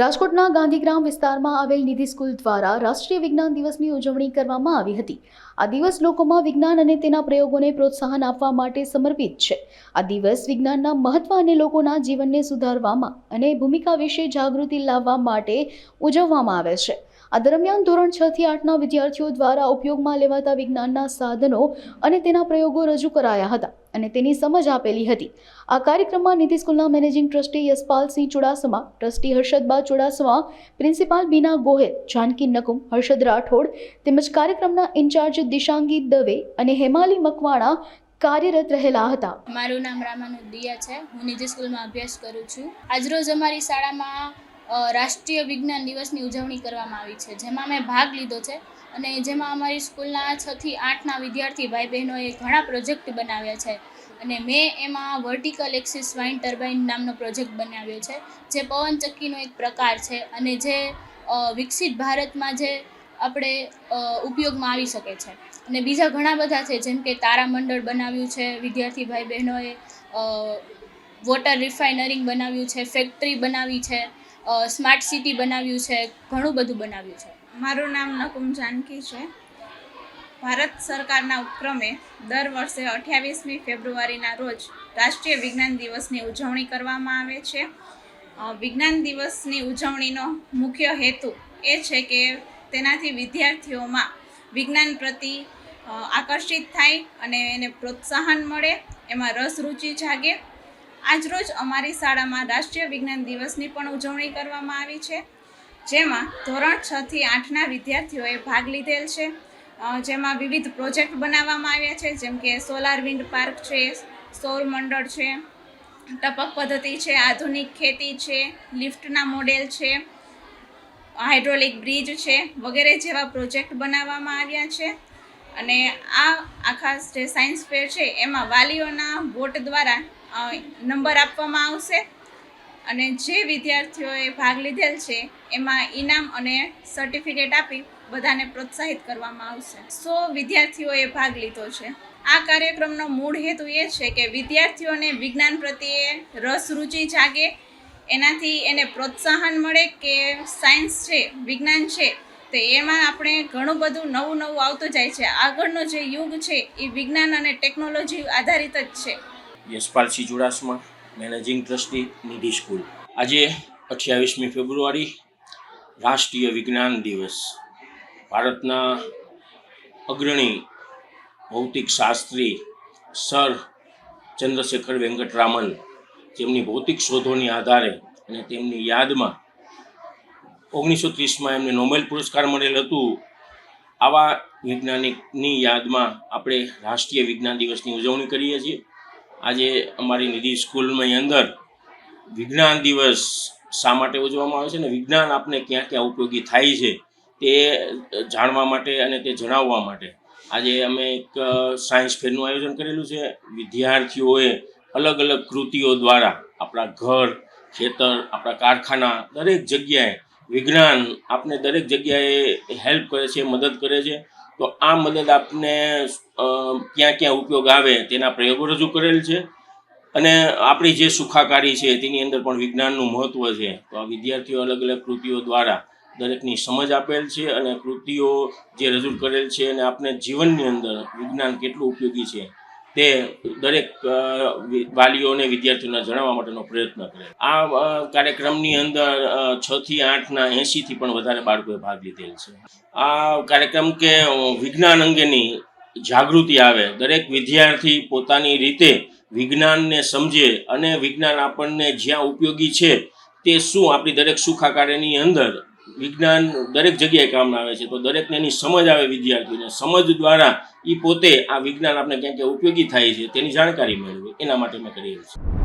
રાજકોટના ગાંધીગ્રામ વિસ્તારમાં આવેલ નિધિ સ્કૂલ દ્વારા રાષ્ટ્રીય વિજ્ઞાન દિવસની ઉજવણી કરવામાં આવી હતી. આ દિવસ લોકોમાં વિજ્ઞાન અને તેના પ્રયોગોને પ્રોત્સાહન આપવા માટે સમર્પિત છે. આ દિવસ વિજ્ઞાનના મહત્વ અને લોકોના જીવનને સુધારવામાં અને ભૂમિકા વિશે જાગૃતિ લાવવા માટે ઉજવવામાં આવે છે. આ દરમિયાન ધોરણ છ થી આઠના વિદ્યાર્થીઓ દ્વારા ઉપયોગમાં લેવાતા વિજ્ઞાનના સાધનો અને તેના પ્રયોગો રજૂ કરાયા હતા. અને તેની સમજ આપેલી હતી. આ કાર્યક્રમમાં નીતિ સ્કૂલના managing trustee Yashpalsinh Chudasama, trustee Harshadba Chudasama, principal Bina Gohel, Janki Nakum, Harshad Rathod, તેમજ કાર્યક્રમના ઇન્ચાર્જ દિશાંગી દવે અને હેમાલી મકવાણા કાર્યરત રહેલા હતા. મારું નામ રામાનુદિયા છે. હું નિજી સ્કૂલમાં અભ્યાસ કરું છું. આજરોજ અમારી શાળામાં રાષ્ટ્રીય વિજ્ઞાન દિવસની ઉજવણી કરવામાં આવી છે. જેમાં મેં ભાગ લીધો છે અને જેમાં અમારી સ્કૂલના છથી આઠના વિદ્યાર્થી ભાઈ બહેનોએ ઘણા પ્રોજેક્ટ બનાવ્યા છે અને મેં એમાં વર્ટિકલ એક્સિસ વાઇન ટર્બાઇન નામનો પ્રોજેક્ટ બનાવ્યો છે, જે પવનચક્કીનો એક પ્રકાર છે અને જે વિકસિત ભારતમાં જે આપણે ઉપયોગમાં આવી શકે છે. અને બીજા ઘણા બધા છે, જેમ કે તારામંડળ બનાવ્યું છે, વિદ્યાર્થી ભાઈ બહેનોએ વોટર રિફાઇનરિંગ બનાવ્યું છે, ફેક્ટરી બનાવી છે સ્માર્ટ સિટી બનાવ્યું છે, ઘણું બધું બનાવ્યું છે. મારું નામ નકુમ જાનકી છે. ભારત સરકારના ઉપક્રમે દર વર્ષે અઠ્યાવીસમી ફેબ્રુઆરીના રોજ રાષ્ટ્રીય વિજ્ઞાન દિવસની ઉજવણી કરવામાં આવે છે. વિજ્ઞાન દિવસની ઉજવણીનો મુખ્ય હેતુ એ છે કે તેનાથી વિદ્યાર્થીઓમાં વિજ્ઞાન પ્રતિ આકર્ષિત થાય અને એને પ્રોત્સાહન મળે, એમાં રસ રુચિ જાગે આજરોજ અમારી શાળામાં રાષ્ટ્રીય વિજ્ઞાન દિવસની પણ ઉજવણી કરવામાં આવી છે. જેમાં ધોરણ છ થી આઠના વિદ્યાર્થીઓએ ભાગ લીધેલ છે. જેમાં વિવિધ પ્રોજેક્ટ બનાવવામાં આવ્યા છે. જેમ કે સોલાર વિન્ડ પાર્ક છે, સૌર મંડળ છે, ટપક પદ્ધતિ છે, આધુનિક ખેતી છે, લિફ્ટના મોડેલ છે, હાઇડ્રોલિક બ્રિજ છે, વગેરે જેવા પ્રોજેક્ટ બનાવવામાં આવ્યા છે. અને આ આખા જે સાયન્સ ફેર છે, એમાં વાલીઓના વોટ દ્વારા નંબર આપવામાં આવશે. અને જે વિદ્યાર્થીઓએ ભાગ લીધેલ છે, એમાં ઇનામ અને સર્ટિફિકેટ આપી બધાને પ્રોત્સાહિત કરવામાં આવશે. સો વિદ્યાર્થીઓએ ભાગ લીધો છે. આ કાર્યક્રમનો મૂળ હેતુ એ છે કે વિદ્યાર્થીઓને વિજ્ઞાન પ્રત્યે રસ, રુચિ જાગે. એનાથી એને પ્રોત્સાહન મળે કે સાયન્સ છે, વિજ્ઞાન છે, તો એમાં આપણે ઘણું બધું નવું નવું આવતું જાય છે. આગળનો જે યુગ છે, એ વિજ્ઞાન અને ટેકનોલોજી આધારિત જ છે. Yashpalsinh Chudasama managing trustee, Nidhi school. આજે અઠ્યાવીસમી ફેબ્રુઆરી, રાષ્ટ્રીય વિજ્ઞાન દિવસ. ભારતના અગ્રણી ભૌતિક શાસ્ત્રી સર ચંદ્રશેખર વેંકટરામન જેમની ભૌતિક શોધોની આધારે અને તેમની યાદમાં ઓગણીસો ત્રીસમાં એમને નોબેલ પુરસ્કાર મળેલ હતું. આવા વૈજ્ઞાનિકની યાદમાં આપણે રાષ્ટ્રીય વિજ્ઞાન દિવસની ઉજવણી કરીએ છીએ. આજે અમારી નિધિ સ્કૂલની અંદર વિજ્ઞાન દિવસ શા માટે ઉજવવામાં આવે છે ને? વિજ્ઞાન આપને ક્યાં ક્યાં ઉપયોગી થાય છે તે જાણવા માટે અને તે જણાવવા માટે. આજે અમે એક સાયન્સ ફેરનું આયોજન કરેલું છે. વિદ્યાર્થીઓએ અલગ અલગ કૃતિઓ દ્વારા આપણા ઘર, ખેતર, આપણા કારખાના, દરેક જગ્યાએ વિજ્ઞાન આપને દરેક જગ્યાએ હેલ્પ કરે છે, મદદ કરે છે. તો આ મદદ આપને ક્યાં ક્યાં ઉપયોગ આવે તેના પ્રયોગો રજૂ કરેલ છે. અને આપણી જે સુખાકારી છે તેની અંદર પણ વિજ્ઞાનનું મહત્ત્વ છે. તો આ વિદ્યાર્થીઓ અલગ અલગ કૃતિઓ દ્વારા દરેકની સમજ આપેલ છે અને કૃતિઓ જે રજૂ કરેલ છે અને આપણે જીવનની અંદર વિજ્ઞાન કેટલું ઉપયોગી છે તે દરેક વાલીઓને વિદ્યાર્થીઓને જણાવવા માટેનો પ્રયત્ન કરે. આ કાર્યક્રમની અંદર છ થી આઠના એંશીથી પણ વધારે બાળકોએ ભાગ લીધેલ છે. આ કાર્યક્રમ કે વિજ્ઞાન અંગેની જાગૃતિ આવે, દરેક વિદ્યાર્થી પોતાની રીતે વિજ્ઞાનને સમજે અને વિજ્ઞાન આપણને જ્યાં ઉપયોગી છે તે શું આપણી દરેક સુખાકારીની અંદર વિજ્ઞાન દરેક જગ્યાએ કામ આવે છે, તો દરેકને એની સમજ આવે વિદ્યાર્થીને સમજ દ્વારા એ પોતે આ વિજ્ઞાન આપણે ક્યાં ક્યાં ઉપયોગી થાય છે, તેની જાણકારી મેળવે. એના માટે મેં કરી છે.